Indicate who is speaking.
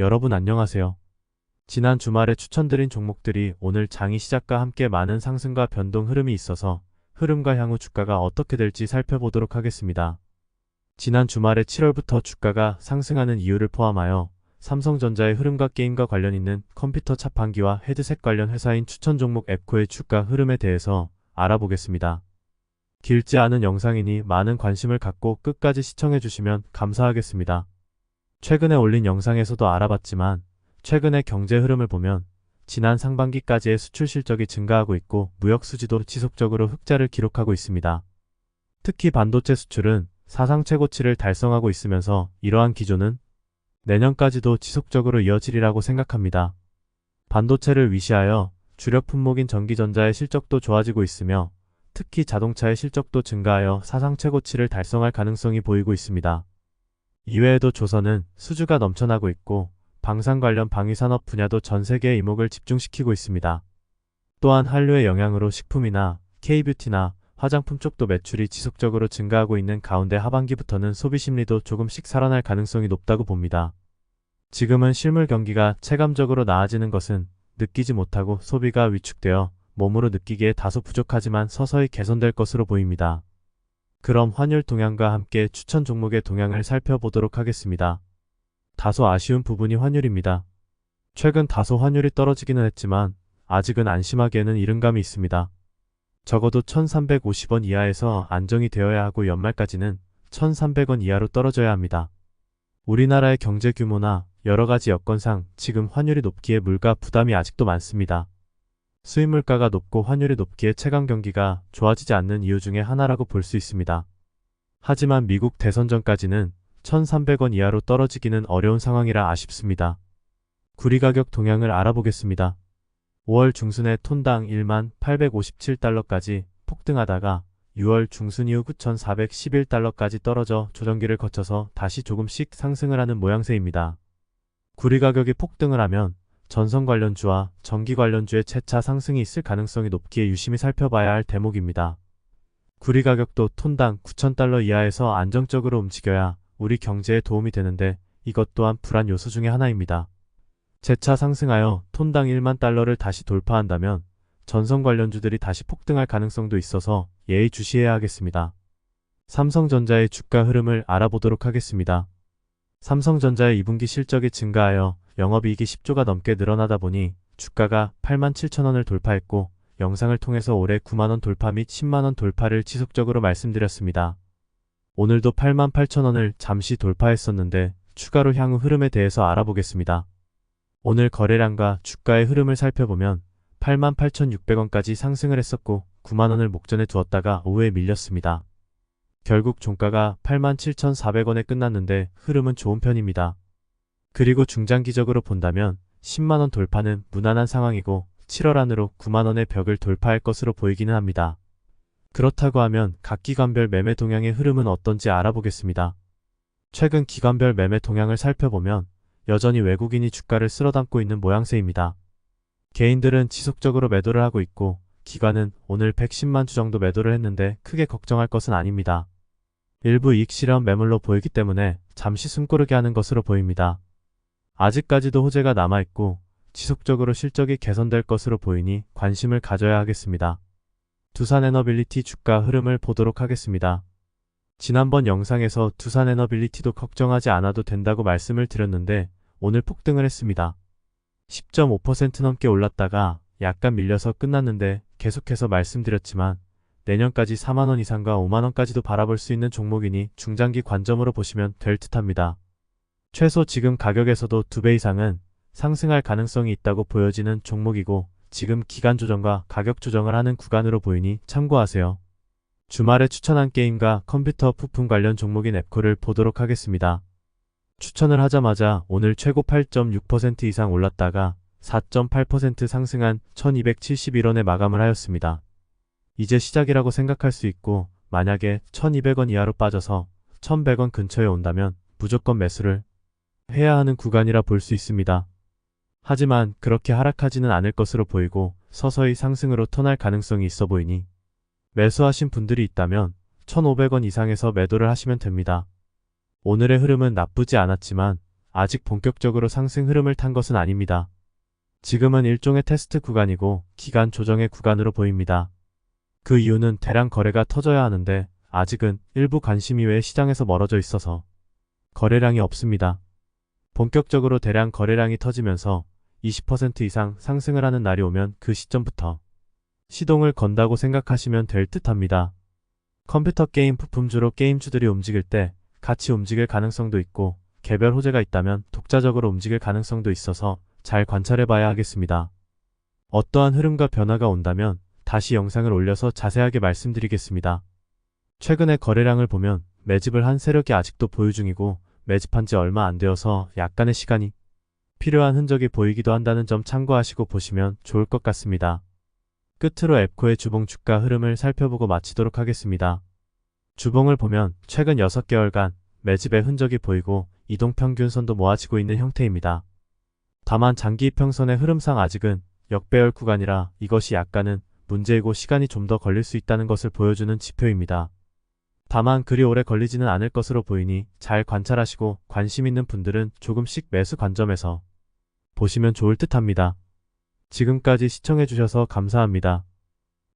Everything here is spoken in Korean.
Speaker 1: 여러분 안녕하세요. 지난 주말에 추천드린 종목들이 오늘 장이 시작과 함께 많은 상승과 변동 흐름이 있어서 흐름과 향후 주가가 어떻게 될지 살펴보도록 하겠습니다. 지난 주말에 7월부터 주가가 상승하는 이유를 포함하여 삼성전자의 흐름과 게임과 관련 있는 컴퓨터 자판기와 헤드셋 관련 회사인 추천 종목 앱코의 주가 흐름에 대해서 알아보겠습니다. 길지 않은 영상이니 많은 관심을 갖고 끝까지 시청해 주시면 감사하겠습니다. 최근에 올린 영상에서도 알아봤지만 최근의 경제 흐름을 보면 지난 상반기까지의 수출 실적이 증가하고 있고 무역 수지도 지속적으로 흑자를 기록하고 있습니다. 특히 반도체 수출은 사상 최고치를 달성하고 있으면서 이러한 기조는 내년까지도 지속적으로 이어지리라고 생각합니다. 반도체를 위시하여 주력 품목인 전기전자의 실적도 좋아지고 있으며 특히 자동차의 실적도 증가하여 사상 최고치를 달성할 가능성이 보이고 있습니다. 이외에도 조선은 수주가 넘쳐나고 있고 방산 관련 방위산업 분야도 전 세계의 이목을 집중시키고 있습니다. 또한 한류의 영향으로 식품이나 K뷰티나 화장품 쪽도 매출이 지속적으로 증가하고 있는 가운데 하반기부터는 소비 심리도 조금씩 살아날 가능성이 높다고 봅니다. 지금은 실물 경기가 체감적으로 나아지는 것은 느끼지 못하고 소비가 위축되어 몸으로 느끼기에 다소 부족하지만 서서히 개선될 것으로 보입니다. 그럼 환율 동향과 함께 추천 종목의 동향을 살펴보도록 하겠습니다. 다소 아쉬운 부분이 환율입니다. 최근 다소 환율이 떨어지기는 했지만 아직은 안심하기에는 이른 감이 있습니다. 적어도 1350원 이하에서 안정이 되어야 하고 연말까지는 1300원 이하로 떨어져야 합니다. 우리나라의 경제 규모나 여러 가지 여건상 지금 환율이 높기에 물가 부담이 아직도 많습니다. 수입 물가가 높고 환율이 높기에 체감 경기가 좋아지지 않는 이유 중에 하나라고 볼 수 있습니다. 하지만 미국 대선 전까지는 1,300원 이하로 떨어지기는 어려운 상황이라 아쉽습니다. 구리 가격 동향을 알아보겠습니다. 5월 중순에 톤당 1만 857달러까지 폭등하다가 6월 중순 이후 9,411달러까지 떨어져 조정기를 거쳐서 다시 조금씩 상승을 하는 모양새입니다. 구리 가격이 폭등을 하면 전선 관련주와 전기 관련주의 재차 상승이 있을 가능성이 높기에 유심히 살펴봐야 할 대목입니다. 구리 가격도 톤당 9,000달러 이하에서 안정적으로 움직여야 우리 경제에 도움이 되는데 이것 또한 불안 요소 중의 하나입니다. 재차 상승하여 톤당 1만 달러를 다시 돌파한다면 전선 관련주들이 다시 폭등할 가능성도 있어서 예의 주시해야 하겠습니다. 삼성전자의 주가 흐름을 알아보도록 하겠습니다. 삼성전자의 2분기 실적이 증가하여 영업이익이 10조가 넘게 늘어나다 보니 주가가 8만 7천 원을 돌파했고 영상을 통해서 올해 9만원 돌파 및 10만원 돌파를 지속적으로 말씀드렸습니다. 오늘도 8만 8천원을 잠시 돌파했었는데 추가로 향후 흐름에 대해서 알아보겠습니다. 오늘 거래량과 주가의 흐름을 살펴보면 8만 8,600원까지 상승을 했었고 9만원을 목전에 두었다가 오후에 밀렸습니다. 결국 종가가 87,400원에 끝났는데 흐름은 좋은 편입니다. 그리고 중장기적으로 본다면 10만원 돌파는 무난한 상황이고 7월 안으로 9만원의 벽을 돌파할 것으로 보이기는 합니다. 그렇다고 하면 각 기관별 매매 동향의 흐름은 어떤지 알아보겠습니다. 최근 기관별 매매 동향을 살펴보면 여전히 외국인이 주가를 쓸어담고 있는 모양새입니다. 개인들은 지속적으로 매도를 하고 있고 기관은 오늘 110만 주 정도 매도를 했는데 크게 걱정할 것은 아닙니다. 일부 이익 실현 매물로 보이기 때문에 잠시 숨고르게 하는 것으로 보입니다. 아직까지도 호재가 남아있고 지속적으로 실적이 개선될 것으로 보이니 관심을 가져야 하겠습니다. 두산에너빌리티 주가 흐름을 보도록 하겠습니다. 지난번 영상에서 두산에너빌리티도 걱정하지 않아도 된다고 말씀을 드렸는데 오늘 폭등을 했습니다. 10.5% 넘게 올랐다가 약간 밀려서 끝났는데 계속해서 말씀드렸지만 내년까지 4만원 이상과 5만원까지도 바라볼 수 있는 종목이니 중장기 관점으로 보시면 될 듯합니다. 최소 지금 가격에서도 2배 이상은 상승할 가능성이 있다고 보여지는 종목이고 지금 기간 조정과 가격 조정을 하는 구간으로 보이니 참고하세요. 주말에 추천한 게임과 컴퓨터 부품 관련 종목인 앱코를 보도록 하겠습니다. 추천을 하자마자 오늘 최고 8.6% 이상 올랐다가 4.8% 상승한 1271원에 마감을 하였습니다. 이제 시작이라고 생각할 수 있고 만약에 1200원 이하로 빠져서 1100원 근처에 온다면 무조건 매수를 해야 하는 구간이라 볼 수 있습니다. 하지만 그렇게 하락하지는 않을 것으로 보이고 서서히 상승으로 턴할 가능성이 있어 보이니 매수하신 분들이 있다면 1,500원 이상에서 매도를 하시면 됩니다. 오늘의 흐름은 나쁘지 않았지만 아직 본격적으로 상승 흐름을 탄 것은 아닙니다. 지금은 일종의 테스트 구간이고 기간 조정의 구간으로 보입니다. 그 이유는 대량 거래가 터져야 하는데 아직은 일부 관심 이외에 시장에서 멀어져 있어서 거래량이 없습니다. 본격적으로 대량 거래량이 터지면서 20% 이상 상승을 하는 날이 오면 그 시점부터 시동을 건다고 생각하시면 될 듯합니다. 컴퓨터 게임 부품주로 게임주들이 움직일 때 같이 움직일 가능성도 있고 개별 호재가 있다면 독자적으로 움직일 가능성도 있어서 잘 관찰해 봐야 하겠습니다. 어떠한 흐름과 변화가 온다면 다시 영상을 올려서 자세하게 말씀드리겠습니다. 최근의 거래량을 보면 매집을 한 세력이 아직도 보유 중이고 매집한 지 얼마 안 되어서 약간의 시간이 필요한 흔적이 보이기도 한다는 점 참고하시고 보시면 좋을 것 같습니다. 끝으로 앱코의 주봉 주가 흐름을 살펴보고 마치도록 하겠습니다. 주봉을 보면 최근 6개월간 매집의 흔적이 보이고 이동평균선도 모아지고 있는 형태입니다. 다만 장기 이평선의 흐름상 아직은 역배열 구간이라 이것이 약간은 문제이고 시간이 좀 더 걸릴 수 있다는 것을 보여주는 지표입니다. 다만 그리 오래 걸리지는 않을 것으로 보이니 잘 관찰하시고 관심 있는 분들은 조금씩 매수 관점에서 보시면 좋을 듯 합니다. 지금까지 시청해주셔서 감사합니다.